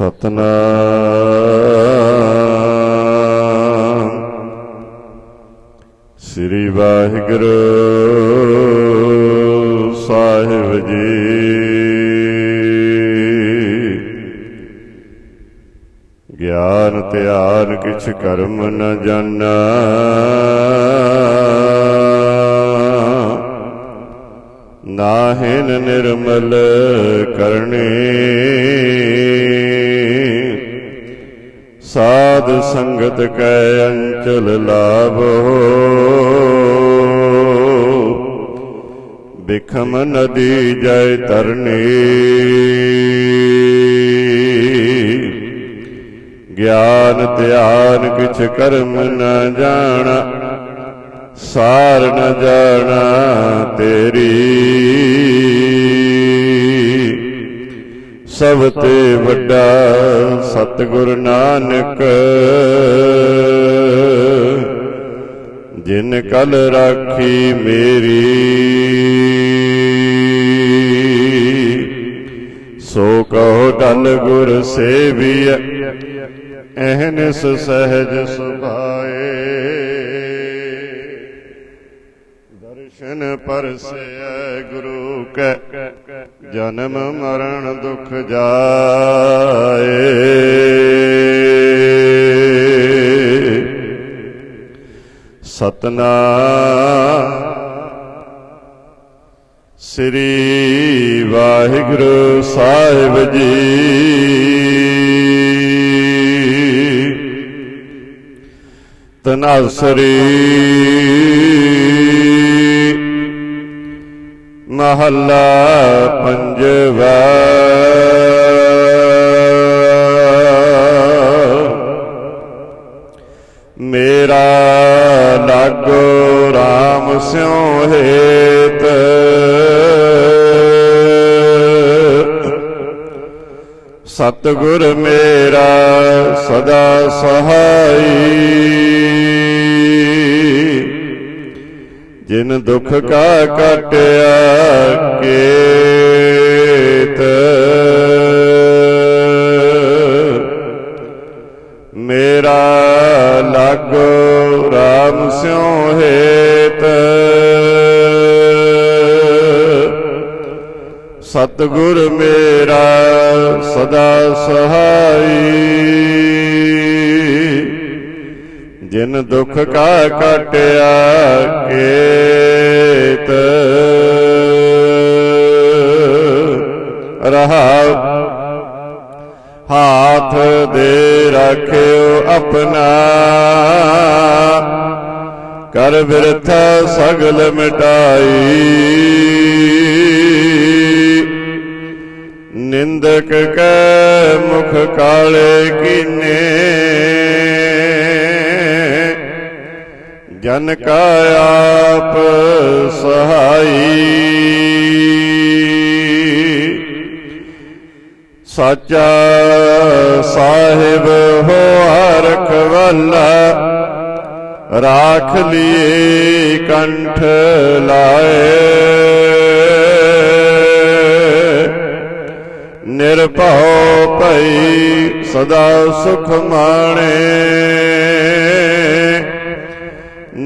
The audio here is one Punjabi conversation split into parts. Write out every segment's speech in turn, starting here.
ਸਤਨਾਮ। ਸ੍ਰੀ ਵਾਹਿਗੁਰੂ ਸਾਹਿਬ ਜੀ। ਗਿਆਨ ਧਿਆਨ ਕਿਛ ਕਰਮ ਨ ਜਾਣਾ। ਨਾਹਿਨ ਨਿਰਮਲ ਕਰਨੇ। ਸਾਧ ਸੰਗਤ ਕੈ ਅੰਚਲ ਲਾਭੋ। ਬਿਖਮ ਨਦੀ ਜੈ ਤਰਨੀ। ਗਿਆਨ ਧਿਆਨ ਕਿਛ ਕਰਮ ਨ ਜਾਣਾ, ਸਾਰ ਨ ਜਾਣਾ ਤੇਰੀ। ਸਭ ਤੇ ਵੱਡਾ ਸਤਿਗੁਰ ਨਾਨਕ। ਜਿਨ ਕਲ ਰਾਖੀ ਮੇਰੀ ਸੋ ਕਹੋ ਡਲ ਗੁਰ ਸੇਵੀਐ ਐਹਨਸ ਸਹਿਜ ਸੁਭਾਏ। ਦਰਸ਼ਨ ਪਰਸੈ ਗੁਰੂ ਕੈ ਜਨਮ ਮਰਨ ਦੁਖ ਜਾਏ। ਸਤਨਾਮ ਸ੍ਰੀ ਵਾਹਿਗੁਰੂ ਸਾਹਿਬ ਜੀ। ਤਨਾਸਰੀ ਮਹੱਲਾ ਪੰਜਵਾ ਮੇਰਾ ਲਾਗੋ RAM ਸਿਉ ਹੇਤ। ਸਤਿਗੁਰ ਮੇਰਾ ਸਦਾ ਸਹਾਈ। ਜਿਨ ਦੁਖ ਕਾ ਕਾਟਿਆ ਕੇਤ। ਮੇਰਾ ਲਾਗੋ RAM ਸਿਉ ਹੇਤ। ਸਤਿਗੁਰ ਮੇਰਾ ਸਦਾ ਸਹਾਈ। ਜਿਨ ਦੁਖ ਕਾ ਕਾਟਿਆ ਕੇਤ। ਰਹਾਉ। ਹਾਥ ਦੇ ਰਾਖਿਓ ਆਪਣਾ। ਕਰ ਬਿਰਥਾ ਸਗਲ ਮਿਟਾਈ। ਨਿੰਦਕ ਕੈ ਮੁਖ ਕਾਲੇ ਕੀਨੇ। ਜਨ ਕਾ ਆਪ ਸਹਾਈ। ਸਾਚਾ ਸਾਹਿਬ ਹੋ ਰਖਵਾਲਾ ਰਾਖ ਲਈ ਕੰਠ ਲਾਏ। ਨਿਰਭਉ ਭਈ ਸਦਾ ਸੁਖ ਮਾਣੇ।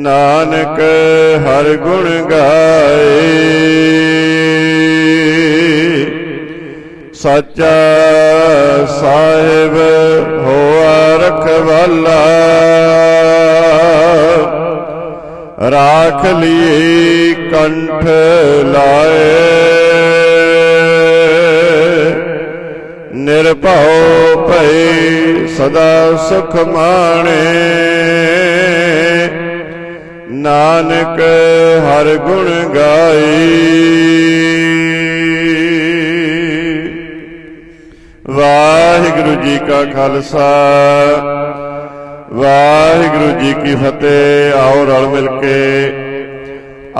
ਨਾਨਕ ਹਰ ਗੁਣ ਗਾਏ। ਸੱਚਾ ਸਾਹਿਬ ਹੋਆ ਰਖਵਾਲਾ। ਰਾਖ ਲਈ ਕੰਠ ਲਾਏ। ਨਿਰਭਉ ਭਈ ਸਦਾ ਸੁਖ ਮਾਣੇ। ਨਾਨਕ ਹਰ ਗੁਣ ਗਾਈ। ਵਾਹਿਗੁਰੂ ਜੀ ਕਾ ਖਾਲਸਾ, ਵਾਹਿਗੁਰੂ ਜੀ ਕੀ ਫਤਿਹ। ਆਓ ਰਲ ਮਿਲ ਕੇ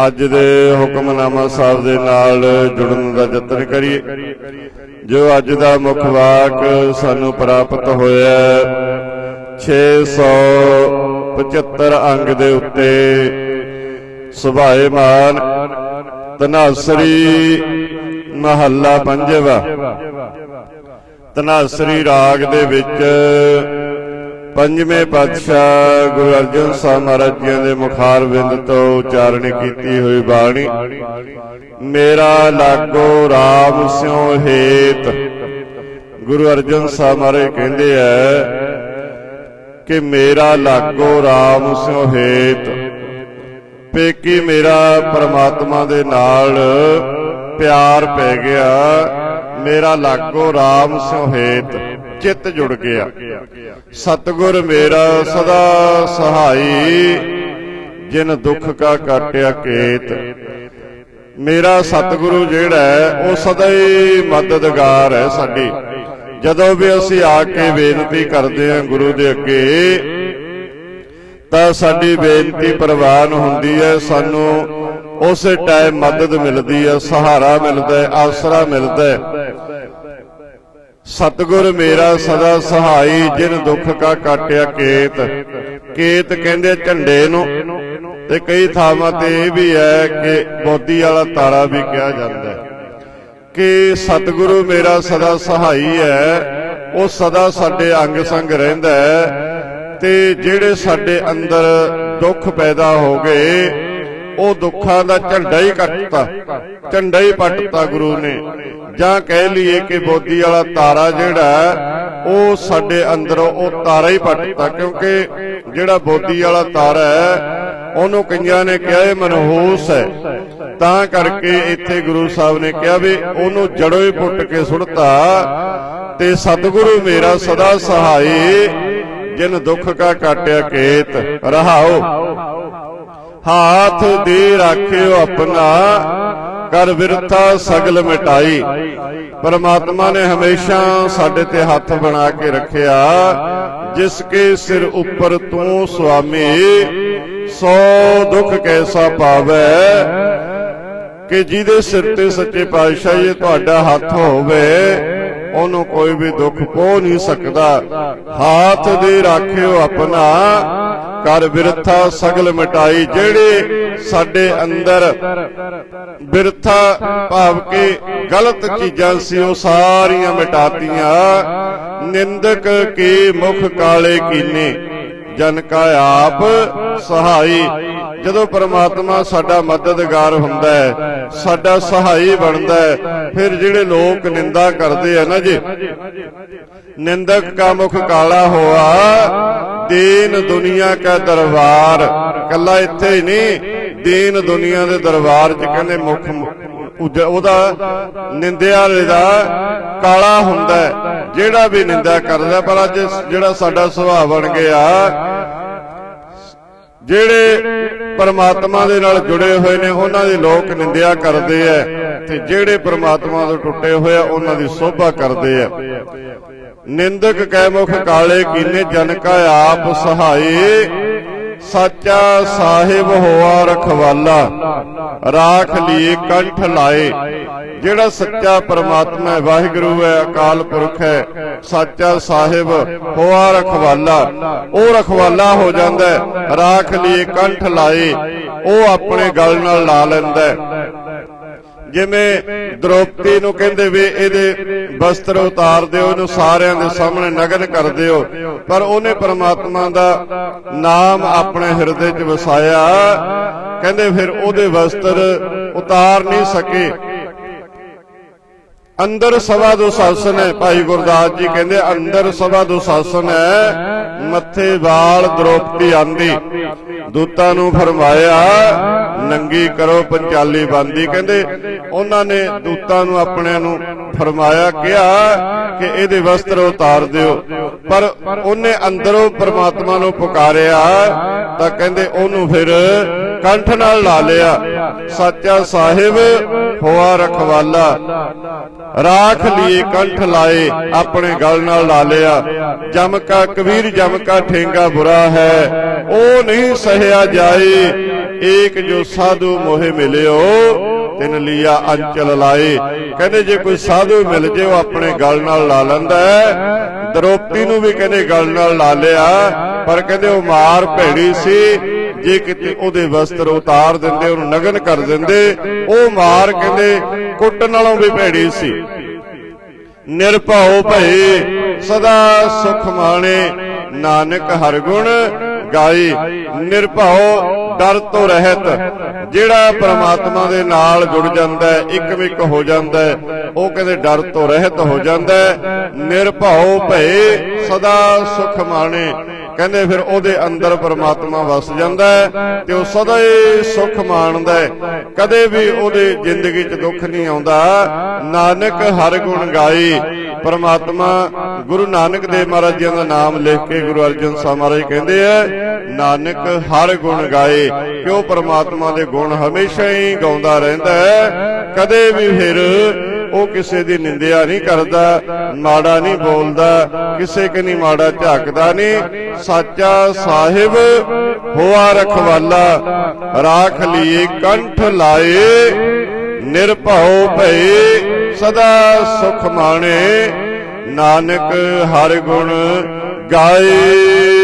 ਅੱਜ ਦੇ ਹੁਕਮਨਾਮਾ ਸਾਹਿਬ ਦੇ ਨਾਲ ਜੁੜਨ ਦਾ ਯਤਨ ਕਰੀਏ। ਜੋ ਅੱਜ ਦਾ ਮੁੱਖ ਵਾਕ ਸਾਨੂੰ ਪ੍ਰਾਪਤ ਹੋਇਆ 675 ਅੰਗ ਦੇ ਉੱਤੇ। ਸੁਭਾਏਮਾਨ ਤਨਾਸਰੀ ਮਹੱਲਾ ਪੰਜਵਾ। ਤਨਾਸਰੀ ਰਾਗ ਦੇ ਵਿੱਚ ਪੰਜਵੇਂ ਪਾਤਸ਼ਾਹ ਗੁਰੂ ਅਰਜਨ ਸਾਹਿਬ ਮਹਾਰਾਜ ਜੀ ਦੇ ਮੁਖਾਰ ਬਿੰਦ ਤੋਂ ਉਚਾਰਨ ਕੀਤੀ ਹੋਈ ਬਾਣੀ, ਮੇਰਾ ਲਾਗੋ RAM ਸਿਉ ਹੇਤ। ਗੁਰੂ ਅਰਜਨ ਸਾਹਿਬ ਮਹਾਰਾਜ ਕਹਿੰਦੇ ਐ ਕਿ ਮੇਰਾ ਲਾਗੋ RAM ਸਿਉ ਹੇਤ ਪੇਕੀ ਮੇਰਾ ਪਰਮਾਤਮਾ ਦੇ ਨਾਲ ਪਿਆਰ ਪੈ ਗਿਆ, ਮੇਰਾ ਲਾਗੋ RAM ਸਿਉ ਹੇਤ ਚਿੱਤ ਜੁੜ ਗਿਆ। ਸਤਗੁਰ ਮੇਰਾ ਸਦਾ ਸਹਾਈ, ਜਿਨ ਦੁੱਖ ਕਾ ਕਾਟਿਆ ਕੇਤ। ਮੇਰਾ ਸਤਿਗੁਰੂ ਜਿਹੜਾ ਹੈ, ਉਹ ਸਦਾ ਹੀ ਮਦਦਗਾਰ ਹੈ ਸਾਡੀ। ਜਦੋਂ ਵੀ ਅਸੀਂ ਆ ਕੇ ਬੇਨਤੀ ਕਰਦੇ ਹਾਂ ਗੁਰੂ ਦੇ ਅੱਗੇ ਤਾਂ ਸਾਡੀ ਬੇਨਤੀ ਪ੍ਰਵਾਨ ਹੁੰਦੀ ਹੈ ਸਾਨੂੰ ਉਸੇ ਟਾਈਮ ਮਦਦ ਮਿਲਦੀ ਹੈ ਸਹਾਰਾ ਮਿਲਦਾ ਹੈ ਆਸਰਾ ਮਿਲਦਾ ਹੈ। ਸਤਿਗੁਰ ਮੇਰਾ ਸਦਾ ਸਹਾਈ ਜਿਨ ਦੁੱਖ ਕਾ ਕਾਟਿਆ ਕੇਤ ਕੇਤ ਕਹਿੰਦੇ ਝੰਡੇ ਨੂੰ ਤੇ ਕਈ ਥਾਵਾਂ ਤੇ ਇਹ ਵੀ ਹੈ ਕਿ ਬੋਦੀ ਵਾਲਾ ਤਾਰਾ ਵੀ ਕਿਹਾ ਜਾਂਦਾ ਹੈ। ਕਿ ਸਤਿਗੁਰੂ ਮੇਰਾ ਸਦਾ ਸਹਾਈ ਹੈ, ਉਹ ਸਦਾ ਸਾਡੇ ਅੰਗ ਸੰਗ ਰਹਿੰਦਾ ਹੈ ਤੇ ਜਿਹੜੇ ਸਾਡੇ ਅੰਦਰ ਦੁੱਖ ਪੈਦਾ ਹੋ ਗਏ, ਉਹ ਦੁੱਖਾਂ ਦਾ ਝੰਡਾ ਹੀ ਕੱਟਤਾ, ਝੰਡਾ ਹੀ ਪੱਟਤਾ ਗੁਰੂ ਨੇ। ਜਾਂ ਕਹਿ ਲਈਏ ਕਿ ਬੋਦੀ ਵਾਲਾ ਤਾਰਾ ਜਿਹੜਾ ਉਹ ਸਾਡੇ ਅੰਦਰੋਂ ਉਹ ਤਾਰਾ ਹੀ ਪੱਟਤਾ, ਕਿਉਂਕਿ ਜਿਹੜਾ ਬੋਦੀ ਵਾਲਾ ਤਾਰਾ ਹੈ, ਉਹਨੂੰ ਕਈਆਂ ਨੇ ਕਿਹਾ ਇਹ ਮਨਹੂਸ ਹੈ। ਤਾਂ ਕਰਕੇ ਇੱਥੇ ਗੁਰੂ ਸਾਹਿਬ ਨੇ ਕਿਹਾ ਵੀ ਉਹਨੂੰ ਜੜੋਂ ਹੀ ਪੁੱਟ ਕੇ ਸੁੱਟਤਾ ਤੇ ਸਤਿਗੁਰੂ ਮੇਰਾ ਸਦਾ ਸਹਾਈ, ਜਿਨ ਦੁੱਖ ਕਾ ਕਾਟਿਆ ਕੇਤ, ਰਹਾਓ। ਹਾਥ ਦੇ ਰਾਖਿਓ ਆਪਣਾ, ਕਰ ਵਿਰਥਾ ਸਗਲ ਮਿਟਾਈ। ਪਰਮਾਤਮਾ ਨੇ ਹਮੇਸ਼ਾ ਸਾਡੇ ਤੇ ਹੱਥ ਬਣਾ ਕੇ ਰੱਖਿਆ, ਜਿਸ ਕੇ ਸਿਰ ਉੱਪਰ ਤੂੰ ਸੁਆਮੀ, ਸੋ ਦੁੱਖ ਕੈਸਾ ਪਾਵੇ ਕਿ ਜਿਹਦੇ ਸਿਰ ਤੇ ਸੱਚੇ ਪਾਤਸ਼ਾਹ ਇਹ ਤੁਹਾਡਾ ਹੱਥ ਹੋਵੇ, ਉਹਨੂੰ ਕੋਈ ਵੀ ਦੁੱਖ ਪੋ ਨਹੀਂ ਸਕਦਾ। ਹਾਥ ਦੇ ਰਾਖਿਓ ਆਪਣਾ। ਕਰ ਬਿਰਥਾ ਸਗਲ ਮਿਟਾਈ, ਜਿਹੜੇ ਸਾਡੇ ਅੰਦਰ ਬਿਰਥਾ ਭਾਵ ਕੇ ਗਲਤ ਚੀਜ਼ਾਂ ਸੀ, ਉਹ ਸਾਰੀਆਂ ਮਿਟਾਤੀਆਂ। ਨਿੰਦਕ ਕੇ ਮੁਖ ਕਾਲੇ ਕੀਨੇ? ਜਨ ਕਾ ਆਪ ਸਹਾਈ। ਜਦੋਂ ਪਰਮਾਤਮਾ ਸਾਡਾ ਮਦਦਗਾਰ ਹੁੰਦਾ ਹੈ, ਸਾਡਾ ਸਹਾਈ ਬਣਦਾ ਹੈ, ਫਿਰ ਜਿਹੜੇ ਲੋਕ ਨਿੰਦਾ ਕਰਦੇ ਆ ਨਾ ਜੀ। ਨਿੰਦਕ ਕਾ ਮੁਖ ਕਾਲਾ ਹੋਆ, ਦੀਨ ਦੁਨੀਆ ਕਾ ਦਰਬਾਰ। ਕੱਲਾ ਇੱਥੇ ਹੀ ਨਹੀਂ, ਦੀਨ ਦੁਨੀਆ ਦੇ ਦਰਬਾਰ 'ਚ ਕਹਿੰਦੇ ਮੁਖ ਉਹਦਾ ਨਿੰਦਿਆ ਵਾਲੇ ਦਾ ਕਾਲਾ ਹੁੰਦਾ ਜਿਹੜਾ ਵੀ ਨਿੰਦਾ ਕਰਦਾ, ਪਰ ਅੱਜ ਜਿਹੜਾ ਸਾਡਾ ਸੁਭਾਅ ਬਣ ਗਿਆ, ਜਿਹੜੇ ਪਰਮਾਤਮਾ ਦੇ ਨਾਲ ਜੁੜੇ ਹੋਏ ਨੇ, ਉਹਨਾਂ ਦੀ ਲੋਕ ਨਿੰਦਿਆ ਕਰਦੇ ਐ ਤੇ ਜਿਹੜੇ ਪਰਮਾਤਮਾ ਤੋਂ ਟੁੱਟੇ ਹੋਏ ਆ, ਉਹਨਾਂ ਦੀ ਸੋਭਾ ਕਰਦੇ ਆ ਨਿੰਦਕ ਕੈ ਮੁਖ ਕਾਲੇ ਕੀਨੇ, ਜਨ ਕਾ ਆਪ ਸਹਾਈ ਸਾਚਾ ਸਾਹਿਬ ਹੋਆ ਰਖਵਾਲਾ, ਰਾਖ ਲਈ ਕੰਠ ਲਾਏ। ਜਿਹੜਾ ਸੱਚਾ ਪਰਮਾਤਮਾ ਹੈ, ਵਾਹਿਗੁਰੂ ਹੈ, ਅਕਾਲ ਪੁਰਖ ਹੈ, ਸੱਚਾ ਸਾਹਿਬ ਹੋਆ ਰਖਵਾਲਾ। ਉਹ ਰਖਵਾਲਾ ਹੋ ਜਾਂਦਾ ਹੈ, ਰਾਖ ਲਈ ਕੰਠ ਲਾਏ, ਉਹ ਆਪਣੇ ਗਲ ਨਾਲ ਲਾ ਲੈਂਦਾ ਹੈ। ਜਿਵੇਂ ਦ੍ਰੋਪਦੀ ਨੂੰ ਕਹਿੰਦੇ ਵੀ ਇਹਦੇ ਵਸਤਰ ਉਤਾਰ ਦਿਓ, ਇਹਨੂੰ ਸਾਰਿਆਂ ਦੇ ਸਾਹਮਣੇ ਨਗਨ ਕਰ ਦਿਓ। ਪਰ ਉਹਨੇ ਪਰਮਾਤਮਾ ਦਾ ਨਾਮ ਆਪਣੇ ਹਿਰਦੇ 'ਚ ਵਸਾਇਆ। ਕਹਿੰਦੇ ਫਿਰ ਉਹਦੇ ਵਸਤਰ ਉਤਾਰ ਨਹੀਂ ਸਕੇ। ਅੰਦਰ ਸਵਾ ਦੋ ਸਾਸਨ ਹੈ, ਭਾਈ ਗੁਰਦਾਸ ਜੀ ਕਹਿੰਦੇ, ਅੰਦਰ ਸਵਾ ਦੋ ਸਾਸਨ ਹੈ, ਮੱਥੇ ਵਾਲ ਦ੍ਰੋਪਦੀ ਆਂਦੀ। ਦੂਤਾਂ ਨੂੰ ਫਰਮਾਇਆ, ਨੰਗੀ ਕਰੋ ਪੰਚਾਲੀ ਬੰਦੀ। ਕਹਿੰਦੇ, ਉਹਨਾਂ ਨੇ ਦੂਤਾਂ ਨੂੰ ਆਪਣਿਆਂ ਨੂੰ ਫਰਮਾਇਆ, ਕਿਹਾ ਕਿ ਇਹਦੇ ਵਸਤਰ ਉਤਾਰ ਦਿਓ। ਪਰ ਉਹਨੇ ਅੰਦਰੋਂ ਪਰਮਾਤਮਾ ਨੂੰ ਪੁਕਾਰਿਆ, ਤਾਂ ਕਹਿੰਦੇ ਉਹਨੂੰ ਫਿਰ ਕੰਠ ਨਾਲ ਲਾ ਲਿਆ। ਸੱਚਾ ਸਾਹਿਬ, ਹੋਆ ਰਖਵਾਲਾ। ਰਾਖ ਲਈ ਕੰਠ ਲਾਏ, ਆਪਣੇ ਗਲ ਨਾਲ ਲਾ ਲਿਆ। ਜਮ ਕਾ ਕਬੀਰ ਜਮ ਕਾ ਠੇਂਗਾ ਬੁਰਾ ਹੈ। ਉਹ ਨਹੀਂ ਸਹਿਆ ਜਾਏ, ਏਕ ਜੋ ਸਾਧੂ ਮੋਹਿ ਮਿਲਿਓ, ਤਿਨ ਲੀਆ ਅੰਚਲ ਲਾਏ। ਕਹਿੰਦੇ ਜੇ ਕੋਈ ਸਾਧੂ ਮਿਲ ਜੇ, ਉਹ ਆਪਣੇ ਗਲ ਨਾਲ ਲਾ ਲੈਂਦਾ ਹੈ। ਦਰੋਪਤੀ ਨੂੰ ਵੀ ਕਹਿੰਦੇ ਗਲ ਨਾਲ ਲਾ ਲਿਆ, ਪਰ ਕਹਿੰਦੇ ਉਹ ਮਾਰ ਭੈੜੀ ਸੀ। ਜੇ ਕਿਤੇ ਉਹਦੇ ਵਸਤਰ ਉਤਾਰ ਦਿੰਦੇ, ਉਹਨੂੰ ਨਗਨ ਕਰ ਦਿੰਦੇ, ਉਹ ਮਾਰ ਕਹਿੰਦੇ ਕੁੱਟ ਨਾਲੋਂ ਵੀ ਭੈੜੀ ਸੀ। ਨਿਰਭਉ ਭਏ, ਸਦਾ ਸੁਖ ਮਾਣੇ, ਨਾਨਕ ਹਰ ਗੁਣ ਗਾਈ, ਨਿਰਭਉ, ਡਰ ਤੋਂ ਰਹਿਤ। ਜਿਹੜਾ ਪ੍ਰਮਾਤਮਾ ਦੇ ਨਾਲ ਜੁੜ ਜਾਂਦਾ ਹੈ ਇੱਕਮਿਕ ਹੋ ਜਾਂਦਾ ਹੈ, ਉਹ ਕਹਿੰਦੇ ਡਰ ਤੋਂ ਰਹਿਤ ਹੋ ਜਾਂਦਾ ਹੈ। ਨਿਰਭਉ ਭਏ ਸਦਾ ਸੁਖ ਮਾਣੇ। ਕਹਿੰਦੇ ਫਿਰ ਉਹਦੇ ਅੰਦਰ ਪਰਮਾਤਮਾ ਵਸ ਜਾਂਦਾ ਹੈ ਤੇ ਉਹ ਸਦਾ ਹੀ ਸੁਖ ਮਾਣਦਾ ਹੈ। ਕਦੇ ਵੀ ਉਹਦੇ ਜ਼ਿੰਦਗੀ 'ਚ ਦੁੱਖ ਨਹੀਂ ਆਉਂਦਾ। ਨਾਨਕ ਹਰ ਗੁਣ ਗਾਈ। ਪਰਮਾਤਮਾ ਗੁਰੂ ਨਾਨਕ ਦੇਵ ਮਹਾਰਾਜ ਜੀ ਦਾ ਨਾਮ ਲਿਖ ਕੇ ਗੁਰੂ ਅਰਜਨ ਸਾਹਿਬ ਮਹਾਰਾਜ ਕਹਿੰਦੇ ਆ ਨਾਨਕ ਹਰ ਗੁਣ ਗਾਏ, ਕਿਉਂ ਪ੍ਰਮਾਤਮਾ ਦੇ ਗੁਣ ਹਮੇਸ਼ਾ ਹੀ ਗਾਉਂਦਾ ਰਹਿੰਦਾ ਹੈ? ਕਦੇ ਵੀ ਫਿਰ ਉਹ ਕਿਸੇ ਦੀ ਨਿੰਦਿਆ ਨਹੀਂ ਕਰਦਾ, ਮਾੜਾ ਨਹੀਂ ਬੋਲਦਾ, ਕਿਸੇ ਕਨੀ ਮਾੜਾ ਝਾਕਦਾ ਨਹੀਂ। ਸਾਚਾ ਸਾਹਿਬ ਹੋਆ ਰਖਵਾਲਾ, ਰਾਖ ਲਈਏ ਕੰਠ ਲਾਏ, ਨਿਰਭਉ ਭਏ, ਸਦਾ ਸੁਖ ਮਾਣੇ। ਨਾਨਕ ਹਰ ਗੁਣ ਗਾਏ।